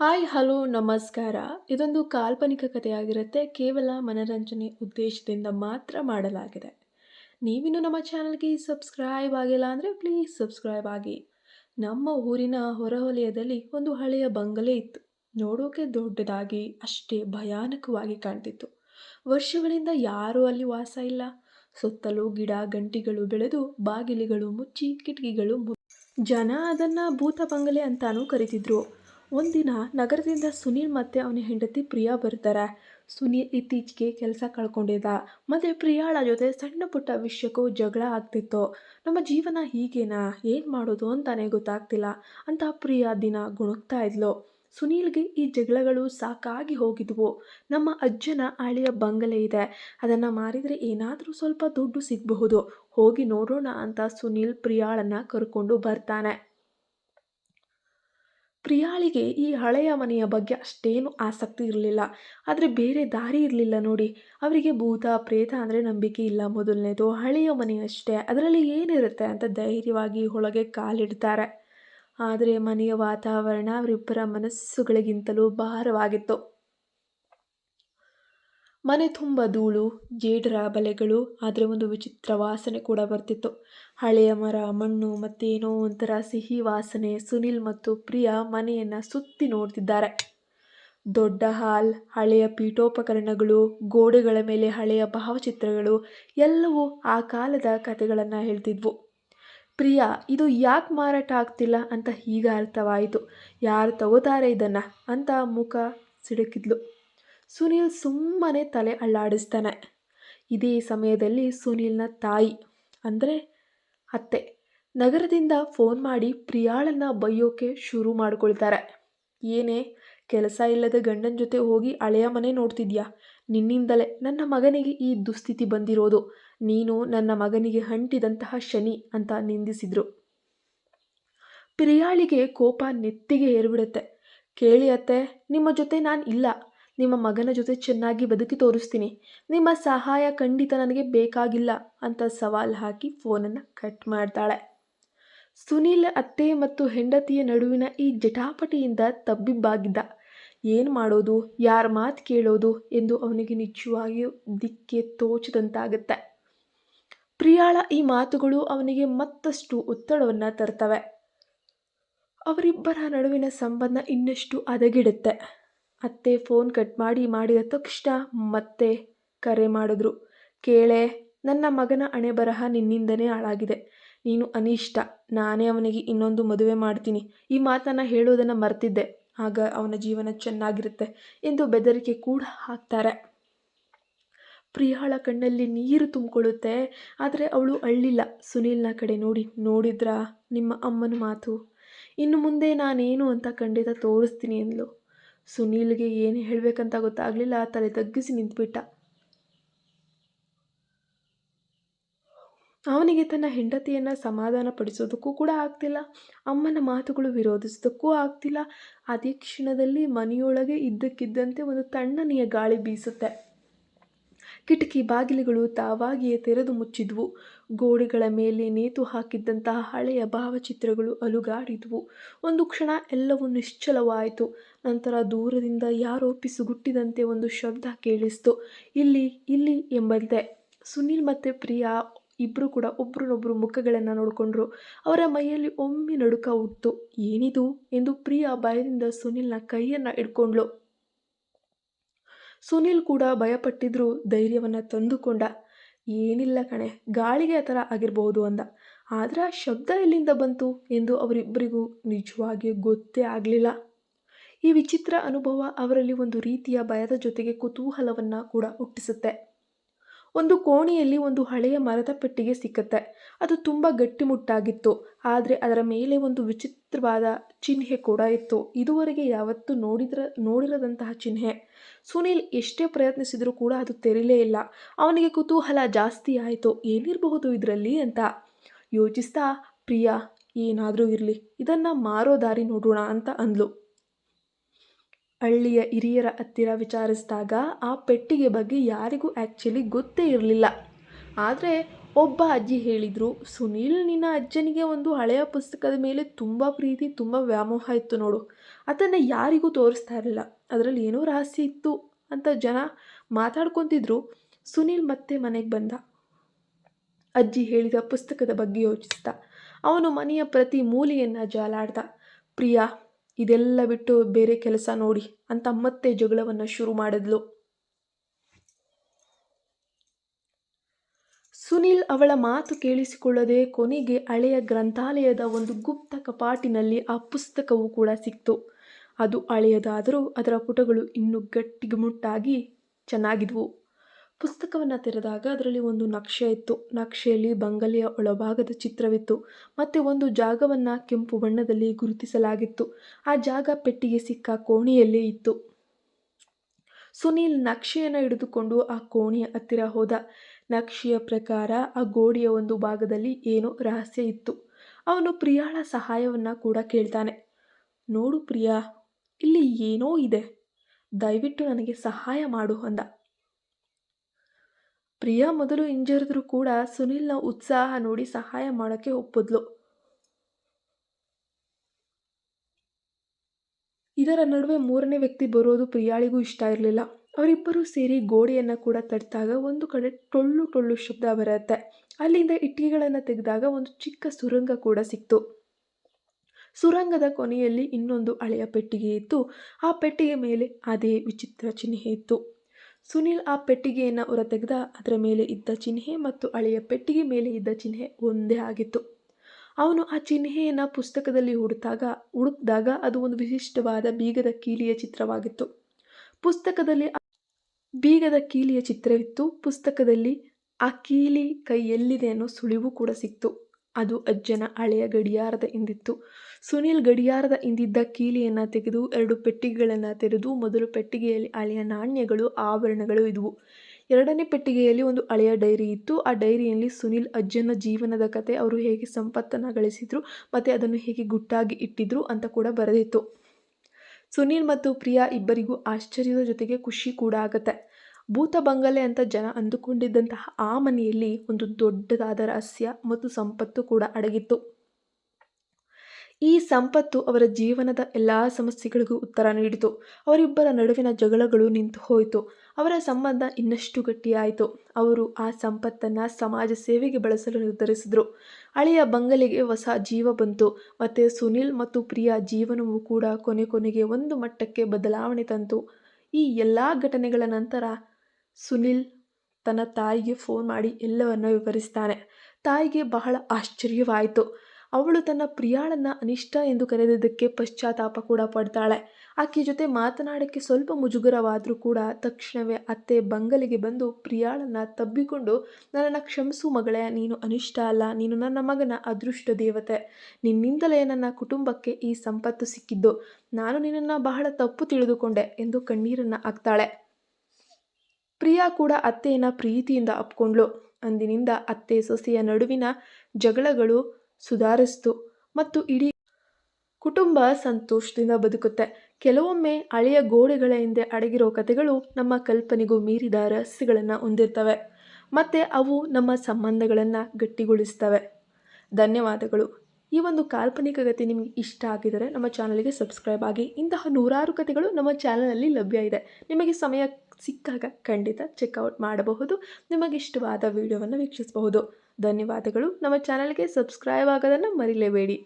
Hi, hello, ನಮಸ್ಕಾರ. ಇದೊಂದು ಕಾಲ್ಪನಿಕ ಕಥೆಯಾಗಿರುತ್ತೆ. ಕೇವಲ ಮನರಂಜನೆ ಉದ್ದೇಶದಿಂದ ಮಾತ್ರ ಮಾಡಲಾಗಿದೆ. ನೀವಿನ್ನು ನಮ್ಮ ಚಾನಲ್ಗೆ ಸಬ್ಸ್ಕ್ರೈಬ್ ಆಗಿಲ್ಲ ಅಂದರೆ ಪ್ಲೀಸ್ ಸಬ್ಸ್ಕ್ರೈಬ್ ಆಗಿ. ನಮ್ಮ ಊರಿನ ಹೊರವಲಯದಲ್ಲಿ ಒಂದು ಹಳೆಯ ಬಂಗಲೆ ಇತ್ತು. ನೋಡೋಕೆ ದೊಡ್ಡದಾಗಿ, ಅಷ್ಟೇ ಭಯಾನಕವಾಗಿ ಕಾಣ್ತಿತ್ತು. ವರ್ಷಗಳಿಂದ ಯಾರೂ ಅಲ್ಲಿ ವಾಸ ಇಲ್ಲ. ಸುತ್ತಲೂ ಗಿಡ, ಗಂಟಿಗಳು ಬೆಳೆದು ಬಾಗಿಲುಗಳು ಮುಚ್ಚಿ, ಕಿಟಕಿಗಳು ಜನ ಅದನ್ನು ಭೂತ ಬಂಗಲೆ ಅಂತಾನೂ ಕರಿತಿದ್ರು. ಒಂದಿನ ನಗರದಿಂದ ಸುನೀಲ್ ಮತ್ತು ಅವನ ಹೆಂಡತಿ ಪ್ರಿಯಾ ಬರ್ತಾರೆ. ಸುನೀಲ್ ಇತ್ತೀಚೆಗೆ ಕೆಲಸ ಕಳ್ಕೊಂಡಿದ್ದ. ಮತ್ತು ಪ್ರಿಯಾಳ ಜೊತೆ ಸಣ್ಣ ಪುಟ್ಟ ವಿಷಯಕ್ಕೂ ಜಗಳ ಆಗ್ತಿತ್ತು. ನಮ್ಮ ಜೀವನ ಹೀಗೇನಾ? ಏನು ಮಾಡೋದು ಅಂತಾನೆ ಗೊತ್ತಾಗ್ತಿಲ್ಲ. ಅಂತ ಪ್ರಿಯಾ ದಿನ ಗುಣಗ್ತಾ ಇದ್ಲು. ಸುನೀಲ್ಗೆ ಈ ಜಗಳಗಳು ಸಾಕಾಗಿ ಹೋಗಿದ್ವು. ನಮ್ಮ ಅಜ್ಜನ ಹಳೆಯ ಬಂಗಲೆ ಇದೆ. ಅದನ್ನು ಮಾರಿದರೆ ಏನಾದರೂ ಸ್ವಲ್ಪ ದುಡ್ಡು ಸಿಗಬಹುದು. ಹೋಗಿ ನೋಡೋಣ ಅಂತ ಸುನೀಲ್ ಪ್ರಿಯಾಳನ್ನು ಕರ್ಕೊಂಡು ಬರ್ತಾನೆ. ಪ್ರಿಯಾಳಿಗೆ ಈ ಹಳೆಯ ಮನೆಯ ಬಗ್ಗೆ ಅಷ್ಟೇನು ಆಸಕ್ತಿ ಇರಲಿಲ್ಲ. ಆದರೆ ಬೇರೆ ದಾರಿ ಇರಲಿಲ್ಲ ನೋಡಿ. ಅವರಿಗೆ ಭೂತ, ಪ್ರೇತ ಅಂದರೆ ನಂಬಿಕೆ ಇಲ್ಲ ಮೊದಲನೇದು. ಹಳೆಯ ಮನೆ ಅಷ್ಟೇ ಅದರಲ್ಲಿ ಏನಿರುತ್ತೆ ಅಂತ ಧೈರ್ಯವಾಗಿ ಒಳಗೆ ಕಾಲಿಡ್ತಾರೆ. ಆದರೆ ಮನೆಯ ವಾತಾವರಣ, ಅವರಿಬ್ಬರ ಮನಸ್ಸುಗಳಿಗಿಂತಲೂ ಭಾರವಾಗಿತ್ತು. ಮನೆ ತುಂಬ ಧೂಳು, ಜೇಡರ ಬಲೆಗಳು, ಆದರೆ ಒಂದು ವಿಚಿತ್ರ ವಾಸನೆ ಕೂಡ ಬರ್ತಿತ್ತು. ಹಳೆಯ ಮರ, ಮಣ್ಣು ಮತ್ತೇನೋ ಒಂಥರ ಸಿಹಿ ವಾಸನೆ, ಸುನಿಲ್ ಮತ್ತು ಪ್ರಿಯಾ ಮನೆಯನ್ನು ಸುತ್ತಿ ನೋಡ್ತಿದ್ದಾರೆ. ದೊಡ್ಡ ಹಾಲ್, ಹಳೆಯ ಪೀಠೋಪಕರಣಗಳು, ಗೋಡೆಗಳ ಮೇಲೆ ಹಳೆಯ ಭಾವಚಿತ್ರಗಳು, ಎಲ್ಲವೂ ಆ ಕಾಲದ ಕಥೆಗಳನ್ನು ಹೇಳ್ತಿದ್ವು. ಪ್ರಿಯಾ, ಇದು ಯಾಕೆ ಮಾರಾಟ ಆಗ್ತಿಲ್ಲ ಅಂತ ಈಗ ಅರ್ಥವಾಯಿತು. ಯಾರು ತಗೋತಾರೆ ಇದನ್ನು? ಅಂತ ಮುಖ ಸಿಡುಕಿದ್ಲು. ಸುನೀಲ್ ಸುಮ್ಮನೆ ತಲೆ ಅಳ್ಳಾಡಿಸ್ತಾನೆ. ಇದೇ ಸಮಯದಲ್ಲಿ ಸುನೀಲ್ನ ತಾಯಿ, ಅಂದರೆ ಅತ್ತೆ, ನಗರದಿಂದ ಫೋನ್ ಮಾಡಿ ಪ್ರಿಯಾಳನ್ನು ಬೈಯೋಕೆ ಶುರು ಮಾಡ್ಕೊಳ್ತಾರೆ. ಏನೇ, ಕೆಲಸ ಇಲ್ಲದ ಗಂಡನ ಜೊತೆ ಹೋಗಿ ಹಳೆಯ ಮನೆ ನೋಡ್ತಿದ್ಯಾ? ನಿನ್ನಿಂದಲೇ ನನ್ನ ಮಗನಿಗೆ ಈ ದುಸ್ಥಿತಿ ಬಂದಿರೋದು. ನೀನು ನನ್ನ ಮಗನಿಗೆ ಹಂಟಿದಂತಹ ಶನಿ ಅಂತ ನಿಂದಿಸಿದ್ರು. ಪ್ರಿಯಾಳಿಗೆ ಕೋಪ ನೆತ್ತಿಗೆ ಏರ್ಬಿಡುತ್ತೆ. ಕೇಳಿ ಅತ್ತೆ, ನಿಮ್ಮ ಜೊತೆ ನಾನು ಇಲ್ಲ. ನಿಮ್ಮ ಮಗನ ಜೊತೆ ಚೆನ್ನಾಗಿ ಬದುಕಿ ತೋರಿಸ್ತೀನಿ. ನಿಮ್ಮ ಸಹಾಯ ಖಂಡಿತ ನನಗೆ ಬೇಕಾಗಿಲ್ಲ ಅಂತ ಸವಾಲು ಹಾಕಿ ಫೋನನ್ನು ಕಟ್ ಮಾಡ್ತಾಳೆ. ಸುನೀಲ್ ಅತ್ತೆ ಮತ್ತು ಹೆಂಡತಿಯ ನಡುವಿನ ಈ ಜಟಾಪಟಿಯಿಂದ ತಬ್ಬಿಬ್ಬಾಗಿದ್ದ. ಏನು ಮಾಡೋದು, ಯಾರ ಮಾತು ಕೇಳೋದು ಎಂದು ಅವನಿಗೆ ನಿಜವಾಗಿಯೂ ದಿಕ್ಕೆ ತೋಚದಂತಾಗುತ್ತೆ. ಪ್ರಿಯಾಳ ಈ ಮಾತುಗಳು ಅವನಿಗೆ ಮತ್ತಷ್ಟು ಒತ್ತಡವನ್ನು ತರ್ತವೆ. ಅವರಿಬ್ಬರ ನಡುವಿನ ಸಂಬಂಧ ಇನ್ನಷ್ಟು ಹದಗೆಡುತ್ತೆ. ಅತ್ತೆ ಫೋನ್ ಕಟ್ ಮಾಡಿ ಮಾಡಿದ ತಕ್ಷಣ ಮತ್ತೆ ಕರೆ ಮಾಡಿದ್ರು. ಕೇಳೆ, ನನ್ನ ಮಗನ ಅಣೆಬರಹ ನಿನ್ನಿಂದನೇ ಹಾಳಾಗಿದೆ. ನೀನು ಅನಿಷ್ಟ. ನಾನೇ ಅವನಿಗೆ ಇನ್ನೊಂದು ಮದುವೆ ಮಾಡ್ತೀನಿ. ಈ ಮಾತನ್ನು ಹೇಳೋದನ್ನು ಮರ್ತಿದ್ದೆ. ಆಗ ಅವನ ಜೀವನ ಚೆನ್ನಾಗಿರುತ್ತೆ ಎಂದು ಬೆದರಿಕೆ ಕೂಡ ಹಾಕ್ತಾರೆ. ಪ್ರಿಯಾಳ ಕಣ್ಣಲ್ಲಿ ನೀರು ತುಂಬಿಕೊಳ್ಳುತ್ತೆ. ಆದರೆ ಅವಳು ಅಳ್ಳಿಲ್ಲ. ಸುನೀಲ್ನ ಕಡೆ ನೋಡಿ, ನೋಡಿದ್ರಾ ನಿಮ್ಮ ಅಮ್ಮನ ಮಾತು? ಇನ್ನು ಮುಂದೆ ನಾನೇನು ಅಂತ ಖಂಡಿತ ತೋರಿಸ್ತೀನಿ ಅಂದ್ಲು ಸುನೀಲ್ಗೆ ಏನು ಹೇಳಬೇಕಂತ ಗೊತ್ತಾಗಲಿಲ್ಲ ತಲೆ ತಗ್ಗಿಸಿ ನಿಂತುಬಿಟ್ಟ. ಅವನಿಗೆ ತನ್ನ ಹೆಂಡತಿಯನ್ನು ಸಮಾಧಾನ ಪಡಿಸೋದಕ್ಕೂ ಕೂಡ ಆಗ್ತಿಲ್ಲ, ಅಮ್ಮನ ಮಾತುಗಳು ವಿರೋಧಿಸೋದಕ್ಕೂ ಆಗ್ತಿಲ್ಲ, ಅದೇ ಕ್ಷಣದಲ್ಲಿ ಮನೆಯೊಳಗೆ ಇದ್ದಕ್ಕಿದ್ದಂತೆ ಒಂದು ತಣ್ಣನೆಯ ಗಾಳಿ ಬೀಸುತ್ತೆ. ಕಿಟಕಿ ಬಾಗಿಲುಗಳು ತಾವಾಗಿಯೇ ತೆರೆದು ಮುಚ್ಚಿದ್ವು. ಗೋಡೆಗಳ ಮೇಲೆ ನೇತು ಹಾಕಿದ್ದಂತಹ ಹಳೆಯ ಭಾವಚಿತ್ರಗಳು ಅಲುಗಾಡಿದ್ವು. ಒಂದು ಕ್ಷಣ ಎಲ್ಲವೂ ನಿಶ್ಚಲವಾಯಿತು. ನಂತರ ದೂರದಿಂದ ಯಾರೋ ಪಿಸುಗುಟ್ಟಿದಂತೆ ಒಂದು ಶಬ್ದ ಕೇಳಿಸ್ತು. ಇಲ್ಲಿ ಇಲ್ಲಿ ಎಂಬಂತೆ. ಸುನೀಲ್ ಮತ್ತು ಪ್ರಿಯಾ ಇಬ್ಬರು ಕೂಡ ಒಬ್ರನ್ನೊಬ್ಬರು ಮುಖಗಳನ್ನು ನೋಡಿಕೊಂಡ್ರು. ಅವರ ಮೈಯಲ್ಲಿ ಒಮ್ಮೆ ನಡುಕ ಹುಟ್ಟು ಏನಿದು? ಎಂದು ಪ್ರಿಯಾ ಭಯದಿಂದ ಸುನೀಲ್ನ ಕೈಯನ್ನು ಹಿಡ್ಕೊಂಡ್ಳು. ಸುನೀಲ್ ಕೂಡ ಭಯಪಟ್ಟಿದ್ರು ಧೈರ್ಯವನ್ನು ತಂದುಕೊಂಡ. ಏನಿಲ್ಲ ಕಣೆ, ಗಾಳಿಗೆ ಆ ಥರ ಆಗಿರಬಹುದು ಅಂದ. ಆದರೆ ಆ ಶಬ್ದ ಎಲ್ಲಿಂದ ಬಂತು ಎಂದು ಅವರಿಬ್ಬರಿಗೂ ನಿಜವಾಗಿಯೂ ಗೊತ್ತೇ ಆಗಲಿಲ್ಲ. ಈ ವಿಚಿತ್ರ ಅನುಭವ ಅವರಲ್ಲಿ ಒಂದು ರೀತಿಯ ಭಯದ ಜೊತೆಗೆ ಕುತೂಹಲವನ್ನು ಕೂಡ ಹುಟ್ಟಿಸುತ್ತೆ. ಒಂದು ಕೋಣೆಯಲ್ಲಿ ಒಂದು ಹಳೆಯ ಮರದ ಪೆಟ್ಟಿಗೆ ಸಿಕ್ಕತ್ತೆ. ಅದು ತುಂಬ ಗಟ್ಟಿಮುಟ್ಟಾಗಿತ್ತು. ಆದರೆ ಅದರ ಮೇಲೆ ಒಂದು ವಿಚಿತ್ರವಾದ ಚಿಹ್ನೆ ಕೂಡ ಇತ್ತು. ಇದುವರೆಗೆ ಯಾವತ್ತೂ ನೋಡಿದ್ರ, ನೋಡಿರದಂತಹ ಚಿಹ್ನೆ. ಸುನೀಲ್ ಎಷ್ಟೇ ಪ್ರಯತ್ನಿಸಿದರೂ ಕೂಡ ಅದು ತೆರೀಲೇ ಇಲ್ಲ. ಅವನಿಗೆ ಕುತೂಹಲ ಜಾಸ್ತಿ ಆಯಿತು. ಏನಿರಬಹುದು ಇದರಲ್ಲಿ ಅಂತ. ಯೋಚಿಸ್ತಾ, ಪ್ರಿಯಾ, ಏನಾದರೂ ಇರಲಿ. ಇದನ್ನು ಮಾರೋ ದಾರಿ ನೋಡೋಣ ಅಂತ ಅಂದ್ಲು. ಹಳ್ಳಿಯ ಹಿರಿಯರ ಹತ್ತಿರ ವಿಚಾರಿಸಿದಾಗ ಆ ಪೆಟ್ಟಿಗೆ ಬಗ್ಗೆ ಯಾರಿಗೂ ಆ್ಯಕ್ಚುಲಿ ಗೊತ್ತೇ ಇರಲಿಲ್ಲ. ಆದರೆ ಒಬ್ಬ ಅಜ್ಜಿ ಹೇಳಿದರು, ಸುನೀಲ್, ನಿನ್ನ ಅಜ್ಜನಿಗೆ ಒಂದು ಹಳೆಯ ಪುಸ್ತಕದ ಮೇಲೆ ತುಂಬ ಪ್ರೀತಿ, ತುಂಬ ವ್ಯಾಮೋಹ ಇತ್ತು ನೋಡು. ಅದನ್ನು ಯಾರಿಗೂ ತೋರಿಸ್ತಾ ಇರಲಿಲ್ಲ. ಅದರಲ್ಲಿ ಏನೋ ರಹಸ್ಯ ಇತ್ತು ಅಂತ ಜನ ಮಾತಾಡ್ಕೊತಿದ್ರು. ಸುನೀಲ್ ಮತ್ತೆ ಮನೆಗೆ ಬಂದ. ಅಜ್ಜಿ ಹೇಳಿದ ಪುಸ್ತಕದ ಬಗ್ಗೆ ಯೋಚಿಸ್ದ. ಅವನು ಮನೆಯ ಪ್ರತಿ ಮೂಲೆಯನ್ನು ಜಾಲಾಡ್ದ. ಪ್ರಿಯಾ ಇದೆಲ್ಲ ಬಿಟ್ಟು ಬೇರೆ ಕೆಲಸ ನೋಡಿ ಅಂತ ಮತ್ತೆ ಜಗಳವನ್ನು ಶುರು ಮಾಡಿದ್ಲು. ಸುನೀಲ್ ಅವಳ ಮಾತು ಕೇಳಿಸಿಕೊಳ್ಳದೆ ಕೊನೆಗೆ ಹಳೆಯ ಗ್ರಂಥಾಲಯದ ಒಂದು ಗುಪ್ತ ಕಪಾಟಿನಲ್ಲಿ ಆ ಪುಸ್ತಕವು ಕೂಡ ಸಿಕ್ತು. ಅದು ಹಳೆಯದಾದರೂ ಅದರ ಪುಟಗಳು ಇನ್ನೂ ಗಟ್ಟಿಗುಮುಟ್ಟಾಗಿ ಚೆನ್ನಾಗಿದ್ವು. ಪುಸ್ತಕವನ್ನು ತೆರೆದಾಗ ಅದರಲ್ಲಿ ಒಂದು ನಕ್ಷೆ ಇತ್ತು. ನಕ್ಷೆಯಲ್ಲಿ ಬಂಗಲೆಯ ಒಳಭಾಗದ ಚಿತ್ರವಿತ್ತು. ಮತ್ತು ಒಂದು ಜಾಗವನ್ನು ಕೆಂಪು ಬಣ್ಣದಲ್ಲಿ ಗುರುತಿಸಲಾಗಿತ್ತು. ಆ ಜಾಗ ಪೆಟ್ಟಿಗೆ ಸಿಕ್ಕ ಕೋಣೆಯಲ್ಲೇ ಇತ್ತು. ಸುನೀಲ್ ನಕ್ಷೆಯನ್ನು ಹಿಡಿದುಕೊಂಡು ಆ ಕೋಣೆಯ ಹತ್ತಿರ ಹೋದ. ನಕ್ಷೆಯ ಪ್ರಕಾರ ಆ ಗೋಡೆಯ ಒಂದು ಭಾಗದಲ್ಲಿ ಏನೋ ರಹಸ್ಯ ಇತ್ತು. ಅವನು ಪ್ರಿಯಾಳ ಸಹಾಯವನ್ನು ಕೂಡ ಕೇಳ್ತಾನೆ. ನೋಡು ಪ್ರಿಯಾ, ಇಲ್ಲಿ ಏನೋ ಇದೆ. ದಯವಿಟ್ಟು ನನಗೆ ಸಹಾಯ ಮಾಡು ಅಂದ. ಪ್ರಿಯಾ ಮೊದಲು ಹಿಂಜರಿದ್ರು ಕೂಡ ಸುನಿಲ್ನ ಉತ್ಸಾಹ ನೋಡಿ ಸಹಾಯ ಮಾಡೋಕ್ಕೆ ಒಪ್ಪಿದ್ಲು. ಇದರ ನಡುವೆ ಮೂರನೇ ವ್ಯಕ್ತಿ ಬರೋದು ಪ್ರಿಯಾಳಿಗೂ ಇಷ್ಟ ಇರಲಿಲ್ಲ. ಅವರಿಬ್ಬರು ಸೇರಿ ಗೋಡೆಯನ್ನು ಕೂಡ ತಟ್ಟಿದಾಗ ಒಂದು ಕಡೆ ಟೊಳ್ಳು ಟೊಳ್ಳು ಶಬ್ದ ಬರುತ್ತೆ. ಅಲ್ಲಿಂದ ಇಟ್ಟಿಗೆಗಳನ್ನು ತೆಗೆದಾಗ ಒಂದು ಚಿಕ್ಕ ಸುರಂಗ ಕೂಡ ಸಿಕ್ತು. ಸುರಂಗದ ಕೊನೆಯಲ್ಲಿ ಇನ್ನೊಂದು ಹಳೆಯ ಪೆಟ್ಟಿಗೆ ಇತ್ತು ಆ ಪೆಟ್ಟಿಗೆ ಮೇಲೆ ಅದೇ ವಿಚಿತ್ರ ಚಿಹ್ನೆ ಇತ್ತು. ಸುನೀಲ್ ಆ ಪೆಟ್ಟಿಗೆಯನ್ನು ಹೊರತೆಗೆದ. ಅದರ ಮೇಲೆ ಇದ್ದ ಚಿಹ್ನೆ ಮತ್ತು ಹಳೆಯ ಪೆಟ್ಟಿಗೆ ಮೇಲೆ ಇದ್ದ ಚಿಹ್ನೆ ಒಂದೇ ಆಗಿತ್ತು. ಅವನು ಆ ಚಿಹ್ನೆಯನ್ನು ಪುಸ್ತಕದಲ್ಲಿ ಹುಡುತಾಗ ಹುಡುಕಿದಾಗ ಅದು ಒಂದು ವಿಶಿಷ್ಟವಾದ ಬೀಗದ ಕೀಲಿಯ ಚಿತ್ರವಾಗಿತ್ತು. ಪುಸ್ತಕದಲ್ಲಿ ಬೀಗದ ಕೀಲಿಯ ಚಿತ್ರವಿತ್ತು. ಪುಸ್ತಕದಲ್ಲಿ ಆ ಕೀಲಿ ಕೈ ಎಲ್ಲಿದೆ ಅನ್ನೋ ಸುಳಿವು ಕೂಡ ಸಿಕ್ತು. ಅದು ಅಜ್ಜನ ಹಳೆಯ ಗಡಿಯಾರದ ಹಿಂದಿತ್ತು. ಸುನೀಲ್ ಗಡಿಯಾರದ ಹಿಂದಿದ್ದ ಕೀಲಿಯನ್ನು ತೆಗೆದು ಎರಡು ಪೆಟ್ಟಿಗೆಗಳನ್ನು ತೆರೆದು ಮೊದಲು ಪೆಟ್ಟಿಗೆಯಲ್ಲಿ ಹಳೆಯ ನಾಣ್ಯಗಳು, ಆಭರಣಗಳು ಇದ್ವು. ಎರಡನೇ ಪೆಟ್ಟಿಗೆಯಲ್ಲಿ ಒಂದು ಹಳೆಯ ಡೈರಿ ಇತ್ತು. ಆ ಡೈರಿಯಲ್ಲಿ ಸುನಿಲ್ ಅಜ್ಜನ ಜೀವನದ ಕತೆ, ಅವರು ಹೇಗೆ ಸಂಪತ್ತನ್ನು ಗಳಿಸಿದ್ರು ಮತ್ತು ಅದನ್ನು ಹೇಗೆ ಗುಟ್ಟಾಗಿ ಇಟ್ಟಿದ್ರು ಅಂತ ಕೂಡ ಬರೆದಿತ್ತು. ಸುನೀಲ್ ಮತ್ತು ಪ್ರಿಯಾ ಇಬ್ಬರಿಗೂ ಆಶ್ಚರ್ಯದ ಜೊತೆಗೆ ಖುಷಿ ಕೂಡ ಆಗುತ್ತೆ. ಭೂತ ಬಂಗಲೆ ಅಂತ ಜನ ಅಂದುಕೊಂಡಿದ್ದಂತಹ ಆ ಮನೆಯಲ್ಲಿ ಒಂದು ದೊಡ್ಡದಾದ ರಹಸ್ಯ ಮತ್ತು ಸಂಪತ್ತು ಕೂಡ ಅಡಗಿತ್ತು. ಈ ಸಂಪತ್ತು ಅವರ ಜೀವನದ ಎಲ್ಲ ಸಮಸ್ಯೆಗಳಿಗೂ ಉತ್ತರ ನೀಡಿತು. ಅವರಿಬ್ಬರ ನಡುವಿನ ಜಗಳಗಳು ನಿಂತು ಹೋಯಿತು. ಅವರ ಸಂಬಂಧ ಇನ್ನಷ್ಟು ಗಟ್ಟಿಯಾಯಿತು. ಅವರು ಆ ಸಂಪತ್ತನ್ನು ಸಮಾಜ ಸೇವೆಗೆ ಬಳಸಲು ನಿರ್ಧರಿಸಿದರು. ಹಳೆಯ ಬಂಗಲೆಗೆ ಹೊಸ ಜೀವ ಬಂತು. ಮತ್ತು ಸುನಿಲ್ ಮತ್ತು ಪ್ರಿಯಾ ಜೀವನವೂ ಕೂಡ ಕೊನೆ ಕೊನೆಗೆ ಒಂದು ಮಟ್ಟಕ್ಕೆ ಬದಲಾವಣೆ ತಂತು. ಈ ಎಲ್ಲ ಘಟನೆಗಳ ನಂತರ ಸುನಿಲ್ ತನ್ನ ತಾಯಿಗೆ ಫೋನ್ ಮಾಡಿ ಎಲ್ಲವನ್ನು ವಿವರಿಸ್ತಾನೆ. ತಾಯಿಗೆ ಬಹಳ ಆಶ್ಚರ್ಯವಾಯಿತು. ಅವಳು ತನ್ನ ಪ್ರಿಯಾಳನ್ನು ಅನಿಷ್ಟ ಎಂದು ಕರೆದಿದ್ದಕ್ಕೆ ಪಶ್ಚಾತ್ತಾಪ ಕೂಡ ಪಡ್ತಾಳೆ. ಆಕೆ ಜೊತೆ ಮಾತನಾಡೋಕ್ಕೆ ಸ್ವಲ್ಪ ಮುಜುಗರವಾದರೂ ಕೂಡ ತಕ್ಷಣವೇ ಅತ್ತೆ ಬಂಗಲಿಗೆ ಬಂದು ಪ್ರಿಯಾಳನ್ನು ತಬ್ಬಿಕೊಂಡು, ನನ್ನನ್ನು ಕ್ಷಮಿಸು ಮಗಳೇ, ನೀನು ಅನಿಷ್ಟ ಅಲ್ಲ, ನೀನು ನನ್ನ ಮಗನ ಅದೃಷ್ಟ ದೇವತೆ. ನಿನ್ನಿಂದಲೇ ನನ್ನ ಕುಟುಂಬಕ್ಕೆ ಈ ಸಂಪತ್ತು ಸಿಕ್ಕಿದ್ದು. ನಾನು ನಿನ್ನನ್ನು ಬಹಳ ತಪ್ಪು ತಿಳಿದುಕೊಂಡೆ ಎಂದು ಕಣ್ಣೀರನ್ನು ಹಾಕ್ತಾಳೆ. ಪ್ರಿಯಾ ಕೂಡ ಅತ್ತೆಯನ್ನು ಪ್ರೀತಿಯಿಂದ ಅಪ್ಕೊಂಡ್ಳು. ಅಂದಿನಿಂದ ಅತ್ತೆ ಸೊಸೆಯ ನಡುವಿನ ಜಗಳಗಳು ಸುಧಾರಿಸ್ತು ಮತ್ತು ಇಡೀ ಕುಟುಂಬ ಸಂತೋಷದಿಂದ ಬದುಕುತ್ತೆ. ಕೆಲವೊಮ್ಮೆ ಹಳೆಯ ಗೋಡೆಗಳ ಹಿಂದೆ ಅಡಗಿರೋ ಕಥೆಗಳು ನಮ್ಮ ಕಲ್ಪನೆಗೂ ಮೀರಿದ ರಹಸ್ಯಗಳನ್ನು ಹೊಂದಿರ್ತವೆ. ಮತ್ತು ಅವು ನಮ್ಮ ಸಂಬಂಧಗಳನ್ನು ಗಟ್ಟಿಗೊಳಿಸ್ತವೆ. ಧನ್ಯವಾದಗಳು. ಈ ಒಂದು ಕಾಲ್ಪನಿಕ ಕಥೆ ನಿಮಗೆ ಇಷ್ಟ ಆಗಿದರೆ ನಮ್ಮ ಚಾನಲ್ಗೆ ಸಬ್ಸ್ಕ್ರೈಬ್ ಆಗಿ. ಇಂತಹ ನೂರಾರು ಕಥೆಗಳು ನಮ್ಮ ಚಾನಲಲ್ಲಿ ಲಭ್ಯ ಇದೆ. ನಿಮಗೆ ಸಮಯ ಸಿಕ್ಕಾಗ ಖಂಡಿತ ಚೆಕ್ಔಟ್ ಮಾಡಬಹುದು. ನಿಮಗಿಷ್ಟವಾದ ವಿಡಿಯೋವನ್ನು ವೀಕ್ಷಿಸಬಹುದು. ಧನ್ಯವಾದಗಳು. ನಮ್ಮ ಚಾನಲ್ಗೆ ಸಬ್ಸ್ಕ್ರೈಬ್ ಆಗೋದನ್ನು ಮರಿಲೇಬೇಡಿ.